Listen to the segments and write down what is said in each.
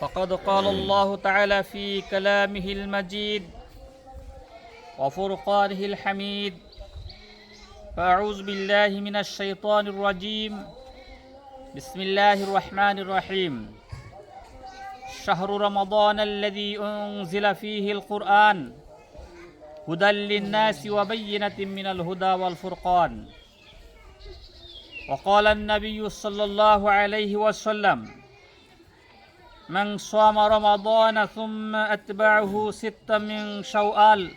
فقد قال الله تعالى في كلامه المجيد وفرقانه الحميد. فأعوذ بالله من الشيطان الرجيم. بسم الله الرحمن الرحيم. شهر رمضان الذي أنزل فيه القرآن هدى للناس وبينة من الهدى والفرقان. وقال النبي صلى الله عليه وسلم من صام رمضان ثم أتبعه ستا من شوال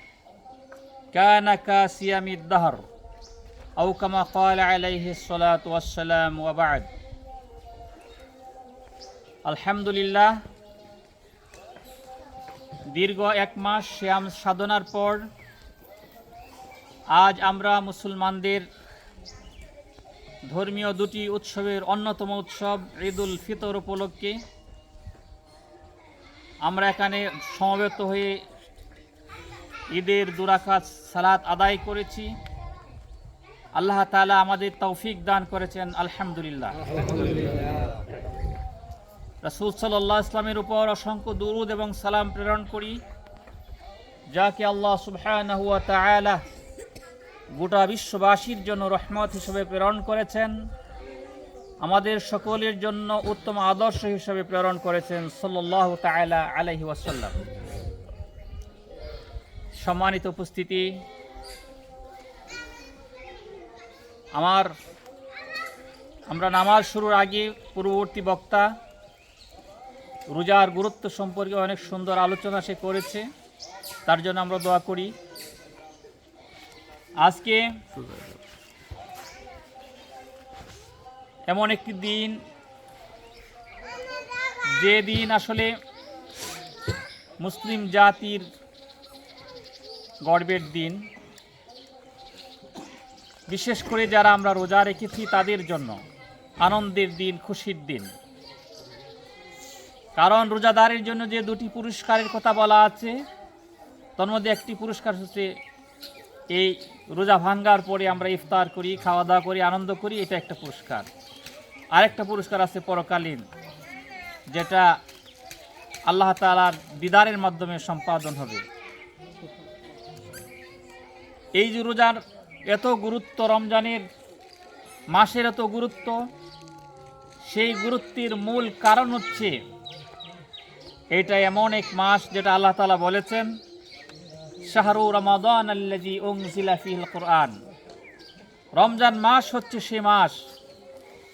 كان كاسيم الدهر أو كما قال عليه الصلاة والسلام وبعد আলহামদুলিল্লাহ দীর্ঘ এক মাস শ্যাম সাধনার পর আজ আমরা মুসলমানদের ধর্মীয় দুটি উৎসবের অন্যতম উৎসব ঈদুল ফিতর উপলক্ষে আমরা এখানে সমবেত হয়ে ঈদের দুরাকাত সালাত আদায় করেছি। আল্লাহ তালা আমাদের তৌফিক দান করেছেন, আলহামদুলিল্লাহ। রাসূল আলাইহি ইসলামের উপর অসংখ্য দুরুদ এবং সালাম প্রেরণ করি, যাকে আল্লাহ সুবহানাহু ওয়া তাআলা গোটা বিশ্ববাসীর জন্য রহমত হিসেবে প্রেরণ করেছেন। আমাদের সকলের জন্য উত্তম আদর্শ হিসেবে প্রেরণ করেছেন সাল্লাহ তাআলা আলাইহি ওয়াসাল্লাম। সম্মানিত উপস্থিতি, আমার, আমরা নামাজ শুরুর আগে পূর্ববর্তী বক্তা রোজার গুরুত্ব সম্পর্কে অনেক সুন্দর আলোচনা সে করেছে, তার জন্য আমরা দোয়া করি। আজকে এমন একটি দিন যে দিন আসলে মুসলিম জাতির গর্বের দিন। বিশেষ করে যারা আমরা রোজা রেখেছি তাদের জন্য আনন্দের দিন, খুশির দিন। কারণ রোজাদারের জন্য যে দুটি পুরস্কারের কথা বলা আছে তার মধ্যে একটি পুরস্কার হচ্ছে এই রোজা ভাঙ্গার পরে আমরা ইফতার করি, খাওয়া দাওয়া করি, আনন্দ করি, এটা একটা পুরস্কার। আরেকটা পুরস্কার আছে পরকালীন, যেটা আল্লাহ তালার দিদারের মাধ্যমে সম্পাদন হবে। এই যে রোজার এত গুরুত্ব, রমজানের মাসের এত গুরুত্ব, সেই গুরুত্বের মূল কারণ হচ্ছে এটা এমন এক মাস যেটা আল্লাহ তালা বলেছেন, শাহরু রমাদান আল্লাজি উনজিলা ফিল কোরআন। রমজান মাস হচ্ছে সে মাস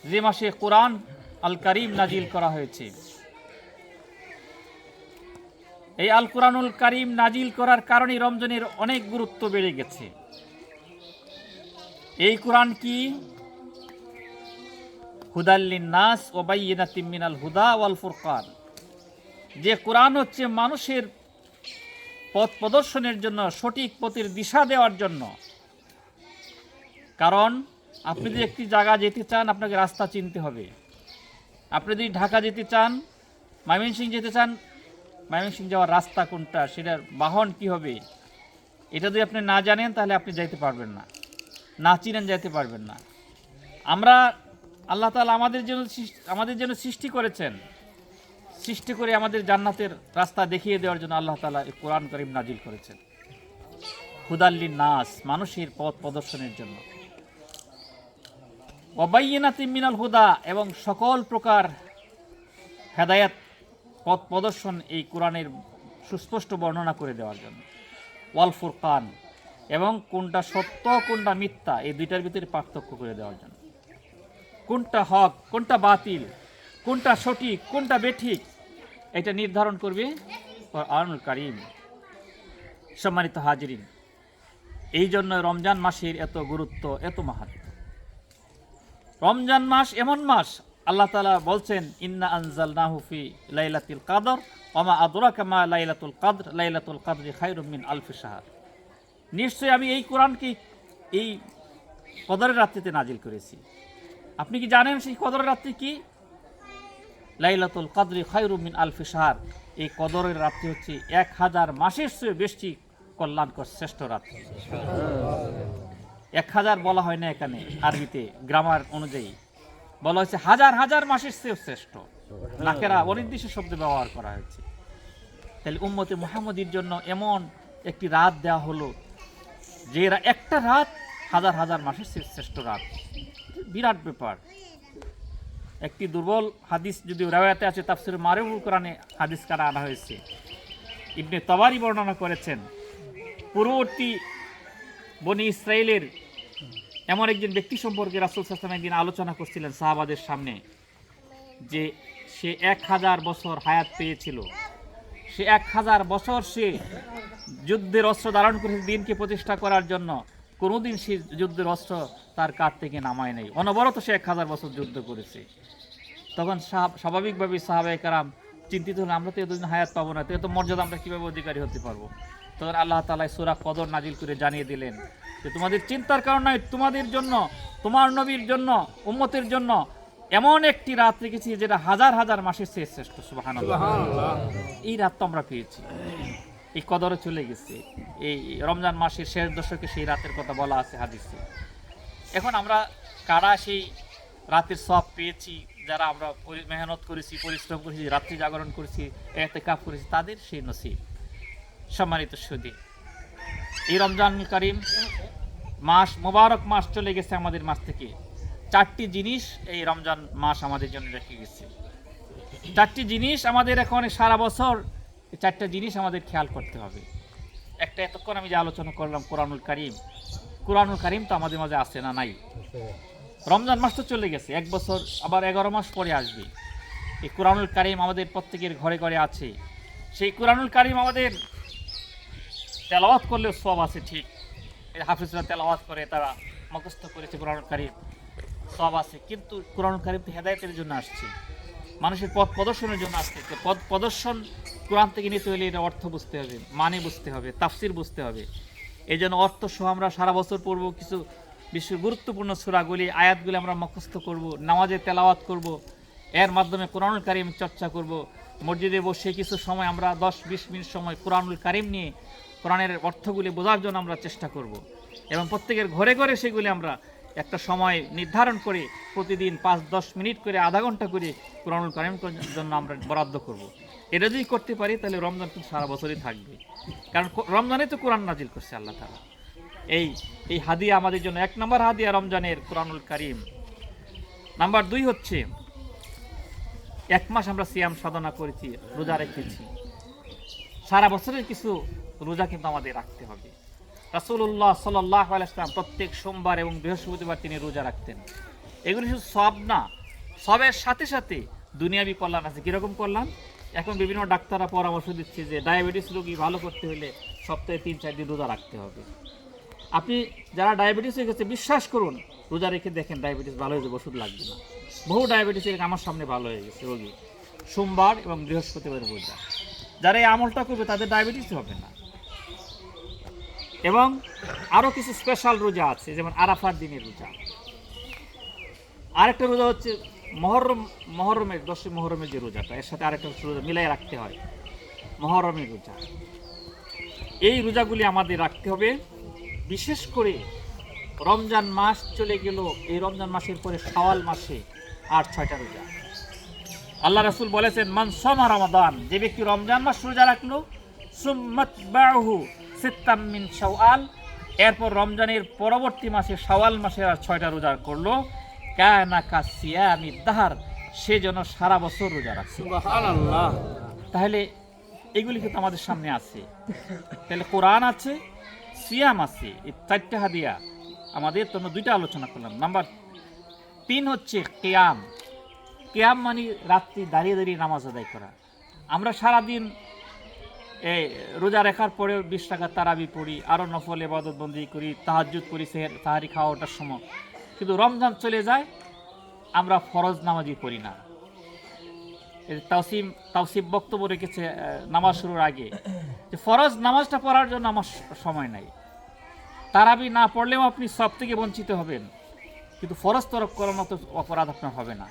যে মাসে কোরআন আল করিম নাজিল করা হয়েছে। এই আল কোরআনুল করিম নাজিল করার কারণে রমজানের অনেক গুরুত্ব বেড়ে গেছে। এই কোরআন কি? হুদাল্লিন নাস ও বাইনাতিম মিনাল হুদা ওয়াল ফুরকান। যে কোরআন হচ্ছে মানুষের পথ প্রদর্শনের জন্য, সঠিক পথের দিশা দেওয়ার জন্য। কারণ আপনি যদি একটি জায়গা যেতে চান, আপনাকে রাস্তা চিনতে হবে। আপনি যদি ঢাকা যেতে চান ময়মনসিং যেতে চান ময়মনসিং যাওয়ার রাস্তা কোনটা, সেটার বাহন কি হবে, এটা যদি আপনি না জানেন, তাহলে আপনি যাইতে পারবেন না। না চিনেন, যাইতে পারবেন না। আমরা আল্লাহ তালা আমাদের জন্য আমাদের জন্য সৃষ্টি করেছেন। সৃষ্টি করে আমাদের জান্নাতের রাস্তা দেখিয়ে দেওয়ার জন্য আল্লাহ তালা কোরআন করিম নাজিল করেছেন। হুদাল্লি নাস মানুষের পথ প্রদর্শনের জন্য। অবাইনা তিমিনাল হুদা এবং সকল প্রকার হেদায়াত, পথ প্রদর্শন এই কোরআনের সুস্পষ্ট বর্ণনা করে দেওয়ার জন্য। ওয়াল ফুরকান এবং কোনটা সত্য, কোনটা মিথ্যা, এই দুইটার ভিতরে পার্থক্য করে দেওয়ার জন্য। কোনটা হক, কোনটা বাতিল, কোনটা সঠিক, কোনটা বেঠিক, এটা নির্ধারণ করবে আনুল কারিম। সম্মানিত হাজরিন, এই জন্য রমজান মাসের এত গুরুত্ব, এত মাহাত্ম রমজান মাস এমন মাস, আল্লাহ তালা বলছেন, ইন্না আনজাল নাহুফি লাইলাতুল কাদর ওমা আদরা কামা লাইলাতুল কাদর, লাইলাতুল কাদরি খাইরুম মিন আলফি সাহার নিশ্চয়ই আমি এই কোরআনকে এই কদরের রাত্রিতে নাজিল করেছি। আপনি কি জানেন সেই কদরের রাত্রি কি? লাইলাতুল কাদরি খায়রুম মিন আলফি সাহার এই কদরের রাত্রি হচ্ছে এক হাজার মাসের চেয়ে বেশি কল্যাণকর শ্রেষ্ঠ রাত্রি। এক হাজার বলা হয় না এখানে, আরবিতে গ্রামার অনুযায়ী। বলা হয়েছে, হাজার হাজার মাসের চেয়েও শ্রেষ্ঠ। নাকেরা অনির্দিষ্ট শব্দ ব্যবহার করা হয়েছে। তাহলে উম্মতে মোহাম্মদীর জন্য এমন একটি রাত দেওয়া হলো, যে একটা রাত হাজার হাজার মাসের শ্রে- শ্রেষ্ঠ রাত। বিরাট ব্যাপার। একটি দুর্বল হাদিস যদি রেওয়াতে আছে, তাফসির মারেবুল কোরআনে হাদিস কারা আনা হয়েছে। ইবনে তবারি বর্ণনা করেছেন, পূর্ববর্তী বনি ইসরায়েলের এমন একজন ব্যক্তি সম্পর্কে রাসুল সাসলাম একদিন আলোচনা করছিলেন সাহাবাদের সামনে, যে সে এক হাজার বছর হায়াত পেয়েছিল। সে এক হাজার বছর সে যুদ্ধের অস্ত্র ধারণ করেছে দিনকে প্রতিষ্ঠা করার জন্য। কোনোদিন সে যুদ্ধের অস্ত্র তার কাঠ থেকে নামায় নেই। অনবরত সে এক হাজার বছর যুদ্ধ করেছে। তখন স্বাভাবিকভাবেই সাহাবাই কারাম চিন্তিত হলেন, আমরা তো এতদিন হায়াত পাবো না, তো এত মর্যাদা আমরা কীভাবে অধিকারী হতে পারব? তখন আল্লাহ তালা সুরা কদর নাজিল করে জানিয়ে দিলেন যে তোমাদের চিন্তার কারণ নয় তোমাদের জন্য তোমার নবীর জন্য উম্মতের জন্য এমন একটি রাত রেখেছি যেটা হাজার হাজার মাসের চেয়ে শ্রেষ্ঠ সুবাহান এই রাত তো আমরা পেয়েছি। এই কদরে চলে গেছে। এই রমজান মাসের শেষ দশকে সেই রাতের কথা বলা আছে হাদিসে। এখন আমরা কারা সেই রাতের সব পেয়েছি যারা আমরা মেহনত করেছি পরিশ্রম করেছি রাত্রি জাগরণ করেছি এতে কাপ করেছি তাদের সেই নসিব। সম্মানিত সুদী। এই রমজান করিম মাস মোবারক মাস চলে গেছে আমাদের মাস থেকে। চারটি জিনিস এই রমজান মাস আমাদের জন্য রেখে গেছে। চারটি জিনিস আমাদের এখন সারা বছর চারটা জিনিস আমাদের খেয়াল করতে হবে। একটা এতক্ষণ আমি যে আলোচনা করলাম কোরআনুল কারিম কোরআনুল কারিম তো আমাদের মাঝে আসে না নাই? রমজান মাস তো চলে গেছে, এক বছর, আবার এগারো মাস পরে আসবে। এই কোরআনুল কারিম আমাদের প্রত্যেকের ঘরে ঘরে আছে। সেই কোরআনুল কারিম আমাদের তেলাওয়াত করলেও সব আছে ঠিক। এই হাফিজরা তেলাওয়াত করে, তারা মুখস্থ করেছে কোরআনুল কারিম। সব আছে, কিন্তু কোরআনুল কারিম তো হেদায়তের জন্য আসছে। মানুষের পথ প্রদর্শনের জন্য আসছে। তো পথ প্রদর্শন কোরআন থেকে নিতে হলে এটা অর্থ বুঝতে হবে মানে বুঝতে হবে, তাফসির বুঝতে হবে। এই জন্য অর্থ সহ আমরা সারা বছর পড়ব, কিছু বিশ্ব গুরুত্বপূর্ণ সুরাগুলি, আয়াতগুলি আমরা মুখস্থ করব নামাজে তেলাওয়াত করব। এর মাধ্যমে কোরআনুল কারিম চর্চা করব। মসজিদে বসে কিছু সময় আমরা দশ বিশ মিনিট সময় কোরআনুল কারিম নিয়ে কোরআনের অর্থগুলি বোঝার জন্য আমরা চেষ্টা করব। এবং প্রত্যেকের ঘরে ঘরে সেগুলি আমরা একটা সময় নির্ধারণ করে প্রতিদিন পাঁচ দশ মিনিট করে আধা ঘণ্টা করে কোরআনুল কারিম জন্য আমরা বরাদ্দ করব। এটা যদি করতে পারি তাহলে রমজান কিন্তু সারা বছরই থাকবে। কারণ রমজানে তো কোরআন নাজিল করছে আল্লাহ তালা এই এই হাদিয়া আমাদের জন্য এক নম্বর হাদিয়া রমজানের কোরআনুল কারিম। নাম্বার দুই হচ্ছে এক মাস আমরা সিয়াম সাধনা করেছি, রোজা রেখেছি। সারা বছরের কিছু রোজা কিন্তু আমাদের রাখতে হবে। রাসুল্লাহ সাল্লাহ আলাইসলাম প্রত্যেক সোমবার এবং বৃহস্পতিবার তিনি রোজা রাখতেন। এগুলি শুধু সব না, সবের সাথে সাথে দুনিয়াবি কল্যাণ আছে। কীরকম কল্যাণ? এখন বিভিন্ন ডাক্তাররা পরামর্শ দিচ্ছে যে ডায়াবেটিস রোগী ভালো করতে হলে সপ্তাহে তিন, চার দিন রোজা রাখতে হবে। আপনি যারা ডায়াবেটিস হয়ে গেছে, বিশ্বাস করুন, রোজা রেখে দেখেন ডায়াবেটিস ভালো হয়ে যাবে ওষুধ লাগবে না। বহু ডায়াবেটিস এরকম আমার সামনে ভালো হয়ে গেছে, রোগী। সোমবার এবং বৃহস্পতিবার রোজা। যারা এই আমলটা করবে, তাদের ডায়াবেটিস হবে না। এবং আরও কিছু স্পেশাল রোজা আছে, যেমন আরাফার দিনের রোজা। আরেকটা রোজা হচ্ছে মহরম, মহরমের দশই মহরমের যে রোজাটা, এর সাথে আরেকটা রোজা মিলাই রাখতে হয়। মহরমের রোজা। এই রোজাগুলি আমাদের রাখতে হবে। বিশেষ করে রমজান মাস চলে গেল, এই রমজান মাসের পরে শাওয়াল মাসে আর ছয়টা রোজা। আল্লাহ রাসূল বলেছেন মান সমা রমাদান যে ব্যক্তি রমজান মাস রোজা রাখল সুম্মাত বাহু সিত্তাম মিন শাওয়াল এরপর রমজানের পরবর্তী মাসে সওয়াল মাসে আর ছয়টা রোজা করল কানা কাসিয়ামি দাহার সে যেন সারা বছর রোজা রাখছে তাহলে এগুলি কিন্তু আমাদের সামনে আছে। তাহলে কোরআন আছে সিয়াম আছে এই চারটে হাদিয়া। আমাদের জন্য দুইটা আলোচনা করলাম। নাম্বার তিন হচ্ছে কেয়াম। কেয়াম মানে রাত্রি দাঁড়িয়ে দাঁড়িয়ে নামাজ আদায় করা। আমরা সারাদিন এই রোজা রেখার পরে বিশ টাকা তারাবি পড়ি আরও নফল এবাদত বন্দি করি তাহাজুদ করি, সেহের, তাহারি খাওয়া ওটার সময়। কিন্তু রমজান চলে যায়, আমরা ফরজ নামাজই পড়ি না। তাওসিম তাওসিব বক্তব্য রেখেছে নামাজ শুরুর আগে। যে ফরজ নামাজটা পড়ার জন্য আমার সময় নাই। তারাবি না পড়লেও আপনি সব থেকে বঞ্চিত হবেন। কিন্তু ফরজ তরফ করার মতো অপরাধ আপনার হবে না।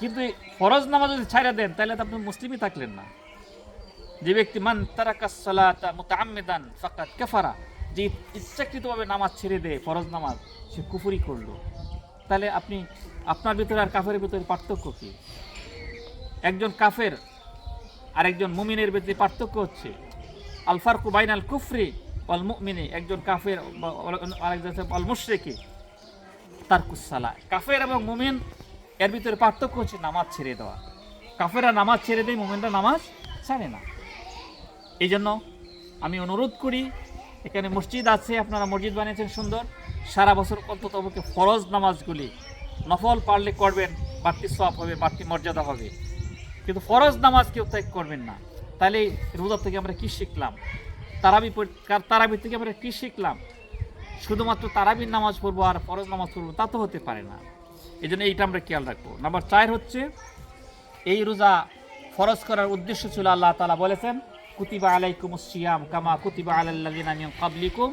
কিন্তু ফরজ নামাজ যদি ছাইরা দেন তাহলে তো আপনি মুসলিমই থাকলেন না। যে ব্যক্তি, মান তারাকা সালাতা মুতাআম্মিদান ফাকাত কাফারা যে ইচ্ছাকৃতভাবে নামাজ ছেড়ে দেয়, ফরজ নামাজ, সে কুফুরি করল। তাহলে আপনি, আপনার ভিতরে আর কাফের ভিতরে পার্থক্য কি? একজন কাফের আর একজন মুমিনের ভিতরে পার্থক্য হচ্ছে। আলফার কুবাইনাল কুফরি অল মুমিনে, একজন কাফের আরেকজন অল মুশরিকি তার কুসালা কাফের এবং মুমিন, এর ভিতরে পার্থক্য হচ্ছে নামাজ ছেড়ে দেওয়া। কাফেরা নামাজ ছেড়ে দেয়, মুমিনরা নামাজ ছাড়ে না। এই জন্য আমি অনুরোধ করি, এখানে মসজিদ আছে, আপনারা মসজিদ বানিয়েছেন সুন্দর। সারা বছর অন্তত পক্ষে ফরজ নামাজগুলি নফল পারলে করবেন, বাড়তি সব হবে, বাড়তি মর্যাদা হবে। কিন্তু ফরজ নামাজ কেউ ত্যাগ করবেন না। তাহলে রোজা থেকে আমরা কী শিখলাম? তারাবি তারাবি থেকে আমরা কী শিখলাম? শুধুমাত্র তারাবির নামাজ পড়ব আর ফরজ নামাজ পড়ব, তা তো হতে পারে না। এই জন্য এইটা আমরা খেয়াল রাখব। নাম্বার চার হচ্ছে, এই রোজা ফরজ করার উদ্দেশ্য ছিল আল্লাহ তালা বলেছেন, কুতিবা আলাইকুম সিয়াম কামা কুতিবা আলাল্লাযিনা মিন ক্বাবলিকুম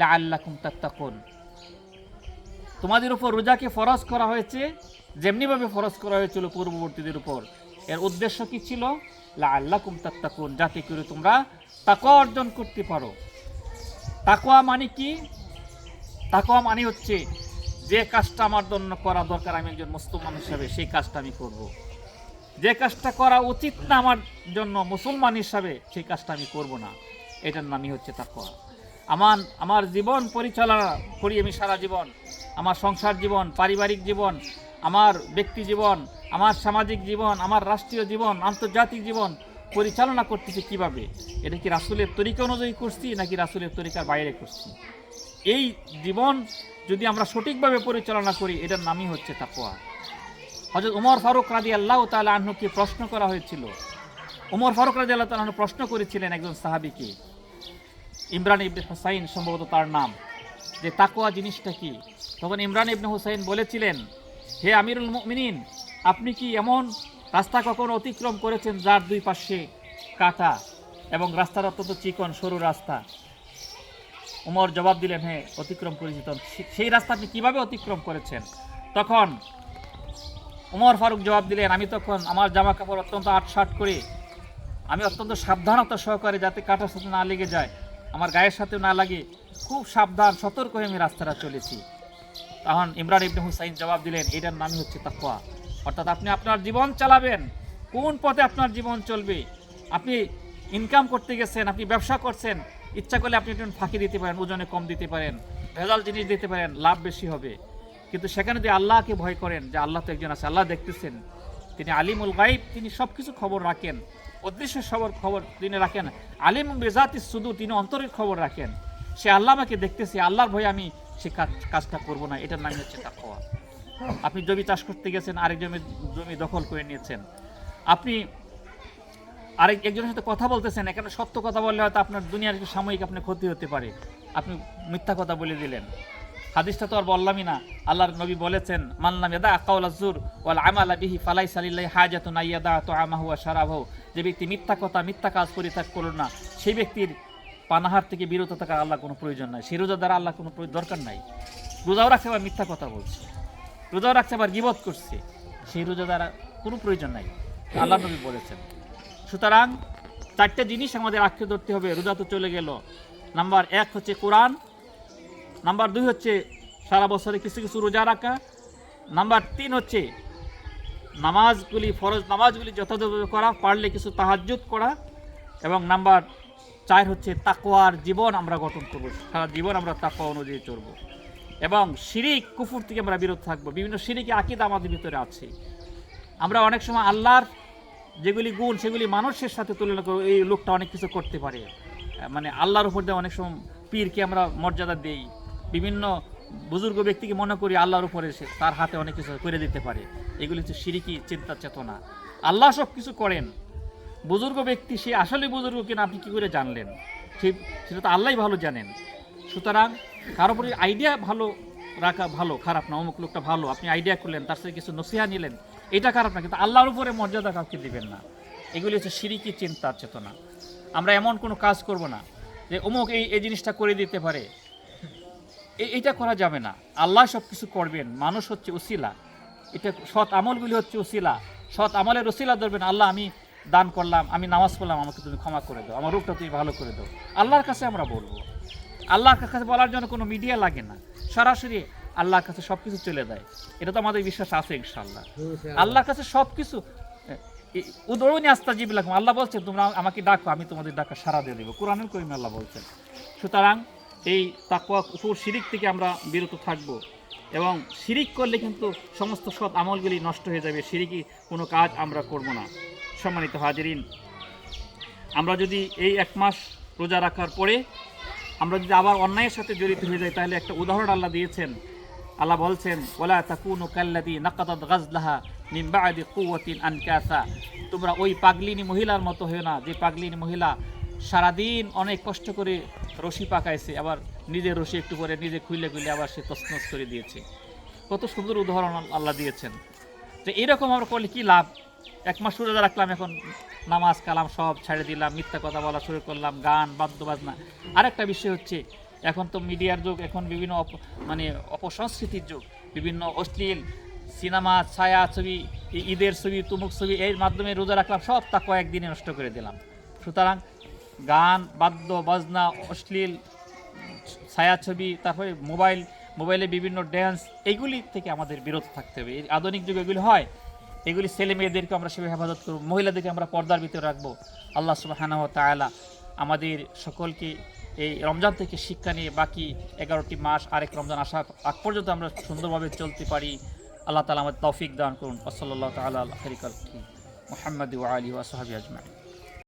লাআল্লাকুম তাত্তাকুন। তোমাদের উপর রোজাকে ফরজ করা হয়েছে, যেমনিভাবে ফরজ করা হয়েছিল পূর্ববর্তীদের উপর। এর উদ্দেশ্য কি ছিল? লাআল্লাকুম তাত্তাকুন, যাতে করে তোমরা তাকওয়া অর্জন করতে পারো। তাকওয়া মানে কি? তাকওয়া মানে হচ্ছে যে কাজটা আমার জন্য করা দরকার, আমি একজন মুসলমান হিসাবে সেই কাজটা আমি করব। যে কাজটা করা উচিত না আমার জন্য মুসলমান হিসাবে, সেই কাজটা আমি করব না। এটার নামই হচ্ছে তাকওয়া। আমার আমার জীবন পরিচালনা করি আমি সারা জীবন। আমার সংসার জীবন, পারিবারিক জীবন, আমার ব্যক্তি জীবন, আমার সামাজিক জীবন, আমার রাষ্ট্রীয় জীবন, আন্তর্জাতিক জীবন পরিচালনা করতেছি কীভাবে? এটা কি রাসুলের তরিকা অনুযায়ী করছি নাকি রাসুলের তরিকার বাইরে করছি? এই জীবন যদি আমরা সঠিকভাবে পরিচালনা করি, এটার নামই হচ্ছে তাকওয়া। হজরত উমর ফারুক রাজি আল্লাহ তালা আহ্নকে প্রশ্ন করা হয়েছিল। উমর ফারুক রাজি আল্লাহ তালাহ প্রশ্ন করেছিলেন একজন সাহাবিকে, ইমরান ইবনে হুসাইন সম্ভবত তার নাম, যে তাকোয়া জিনিসটা কি? তখন ইমরান ইবনে হুসাইন বলেছিলেন, হে আমিরুল মুমিনিন, আপনি কি এমন রাস্তা কখনো অতিক্রম করেছেন যার দুই পাশে কাটা এবং রাস্তার অত্যন্ত চিকন সরু রাস্তা? উমর জবাব দিলেন হ্যাঁ অতিক্রম করেছি। তখন সেই রাস্তা আপনি কীভাবে অতিক্রম করেছেন? তখন উমর ফারুক জবাব দিলেন, আমি তখন আমার জামা কাপড় অত্যন্ত আটসাট করে, আমি অত্যন্ত সাবধানতা সহকারে যাতে কাটার সাথে না লেগে যায়, আমার গায়ের সাথেও না লাগে, খুব সাবধান, সতর্ক হয়ে আমি রাস্তাটা চলেছি। তখন ইমরান ইবনে হুসাইন জবাব দিলেন, এটার নামই হচ্ছে তাকওয়া। অর্থাৎ আপনি আপনার জীবন চালাবেন। কোন পথে আপনার জীবন চলবে? আপনি ইনকাম করতে গেছেন, আপনি ব্যবসা করছেন ইচ্ছা করলে আপনি একটু ফাঁকি দিতে পারেন, ওজনে কম দিতে পারেন, ভেজাল জিনিস দিতে পারেন, লাভ বেশি হবে। কিন্তু সেখানে যদি আল্লাহকে ভয় করেন, যে আল্লাহ তো একজন আছে, আল্লাহ দেখতেছেন, তিনি আলিমুল গাইব তিনি সব কিছু খবর রাখেন অদৃশ্য সবর খবর তিনি রাখেন আলিম বেজাতি শুধু তিনি অন্তরের খবর রাখেন। সে আল্লাহ আমাকে দেখতেছে, আল্লাহর ভয়ে আমি সে কাজ- কাজটা করব না, এটার নাম হচ্ছে তাকওয়া। আপনি জমি চাষ করতে গেছেন, আরেক জমি জমি দখল করে নিয়েছেন। আপনি আরেক একজনের সাথে কথা বলতেছেন, এখানে সত্য কথা বললে হয়তো আপনার দুনিয়ার একটু সাময়িক আপনার ক্ষতি হতে পারে। আপনি মিথ্যা কথা বলে দিলেন। হাদিসটা তো আর বললামই না। আল্লাহর নবী বলেছেন মানলাম ইয়াদা আকাউল আজুর ওয়াল আমালা বিহি ফালাই সালিল্লাহি হাজাতুন আইয়াদা তো আমাহু শারাবহু। যে ব্যক্তি মিথ্যা কথা, মিথ্যা কাজ পরিত্যাগ করল না, সেই ব্যক্তির পানাহার থেকে বিরত থাকার আল্লাহ কোনো প্রয়োজন নাই। সেই রোজা দ্বারা আল্লাহ কোনো দরকার নাই। রোজাও রাখছে আবার মিথ্যা কথা বলছে। রোজাও রাখছে আবার গিবত করছে। সেই রোজা দ্বারা কোনো প্রয়োজন নাই। আল্লাহ নবী বলেছেন। সুতরাং চারটে জিনিস আমাদের আঁকড়ে ধরতে হবে, রোজা তো চলে গেল। নাম্বার এক হচ্ছে কোরআন, নাম্বার দুই হচ্ছে সারা বছরে কিছু কিছু রোজা রাখা, নাম্বার তিন হচ্ছে নামাজগুলি, ফরজ নামাজগুলি যথাযথ করা, পারলে কিছু তাহাজ্জুদ করা, এবং নাম্বার চার হচ্ছে তাকওয়ার জীবন আমরা গঠন করব, সারা জীবন আমরা তাকোয়া অনুযায়ী চলবো। এবং শিরিক, কুফুর থেকে আমরা বিরত থাকব। বিভিন্ন শিরিকে আকিদা আমাদের ভিতরে আছে। আমরা অনেক সময় আল্লাহর যেগুলি গুণ, সেগুলি মানুষের সাথে তুলনা করব এই লোকটা অনেক কিছু করতে পারে। মানে আল্লাহর উপর দিয়ে অনেক সময় পীরকে আমরা মর্যাদা দেই। বিভিন্ন বুজুর্গ ব্যক্তিকে মনে করি আল্লাহর উপরে সে তার হাতে অনেক কিছু করে দিতে পারে। এগুলি হচ্ছে সিরিকি চিন্তা চেতনা। আল্লাহ সব কিছু করেন। বুজুর্গ ব্যক্তি, সে আসলে বুজুর্গ কিনা আপনি কী করে জানলেন? সে, সেটা তো আল্লাহই ভালো জানেন। সুতরাং কারও উপরে আইডিয়া ভালো রাখা ভালো, খারাপ না, অমুক লোকটা ভালো, আপনি আইডিয়া করলেন, তার সাথে কিছু নসিহা নিলেন এটা খারাপ না, কিন্তু আল্লাহর উপরে মর্যাদা কাউকে দিবেন না। এগুলি হচ্ছে সিরিকি চিন্তার চেতনা। আমরা এমন কোনো কাজ করব না যে, অমুক এই এই জিনিসটা করে দিতে পারে। এইটা করা যাবে না। আল্লাহ সব কিছু করবেন, মানুষ হচ্ছে উসিলা এটা সৎ আমলগুলি হচ্ছে উসিলা সৎ আমলের উসিলা ধরবেন, আল্লাহ, আমি দান করলাম, আমি নামাজ পড়লাম, আমাকে তুমি ক্ষমা করে দাও, আমার রূপটা তুমি ভালো করে দাও। আল্লাহর কাছে আমরা বলব। আল্লাহর কাছে বলার জন্য কোনো মিডিয়া লাগে না। সরাসরি আল্লাহর কাছে সব কিছু চলে যায়। এটা তো আমাদের বিশ্বাস আছে ইনশাল্লাহ আল্লাহর কাছে সব কিছু উদরণী আস্তা জিবিলাকুম আল্লাহ বলছেন তোমরা আমাকে ডাকো আমি তোমাদের ডাকা সারা দিয়ে দেবো। কোরআনুল করিম আল্লাহ বলছেন। সুতরাং এই তাকুয়া কুফুর শিরিক থেকে আমরা বিরত থাকব। এবং শিরিক করলে কিন্তু সমস্ত সৎ আমলগুলি নষ্ট হয়ে যাবে। শিরিকি কোনো কাজ আমরা করব না। সম্মানিত হাজিরিন আমরা যদি এই এক মাস রোজা রাখার পরে আমরা যদি আবার অন্যায়ের সাথে জড়িত হয়ে যাই তাহলে একটা উদাহরণ আল্লাহ দিয়েছেন। আল্লাহ বলছেন ওলা তাকুনু কাল্লাদি নাকাতাত গাজলাহা মিন বাদি কুওয়াতিন আনকাসা। তোমরা ওই পাগলিনী মহিলার মতো হয়ে না, যে পাগলিনী মহিলা সারাদিন অনেক কষ্ট করে রশি পাকাইছে, আবার নিজের রশি একটু করে নিজে খুলে খুলে আবার সে তসনস করে দিয়েছে। কত সুন্দর উদাহরণ আল্লাহ দিয়েছেন। তো এরকম আমরা করলে কি লাভ? এক মাস রোজা রাখলাম, এখন নামাজ, কালাম সব ছেড়ে দিলাম, মিথ্যা কথা বলা শুরু করলাম, গান বাদ্য বাজনা আরেকটা বিষয় হচ্ছে এখন তো মিডিয়ার যুগ, এখন বিভিন্ন মানে অপসংস্কৃতির যুগ। বিভিন্ন অশ্লীল সিনেমা, ছায়া ছবি ঈদের ছবি তুমুক ছবি, এর মাধ্যমে রোজা রাখলাম, সব তা কয়েকদিনে নষ্ট করে দিলাম। সুতরাং গান, বাদ্য, বাজনা, অশ্লীল ছায়াছবি তারপরে মোবাইল, মোবাইলে বিভিন্ন ড্যান্স এইগুলি থেকে আমাদের বিরত থাকতে হবে। আধুনিক যুগে এগুলি হয়, এগুলি ছেলে মেয়েদেরকে আমরা সেভাবে হেফাজত করব, মহিলাদেরকে আমরা পর্দার ভিতরে রাখব। আল্লাহ তায়ালা আমাদের সকলকে এই রমজান থেকে শিক্ষা নিয়ে বাকি এগারোটি মাস আরেক রমজান আসা আগ পর্যন্ত আমরা সুন্দরভাবে চলতে পারি। আল্লাহ তালা আমাদের তৌফিক দান করুন। আসল্লাহ তালা মোহাম্মদ আলী ওয়াসহাবি আজমাই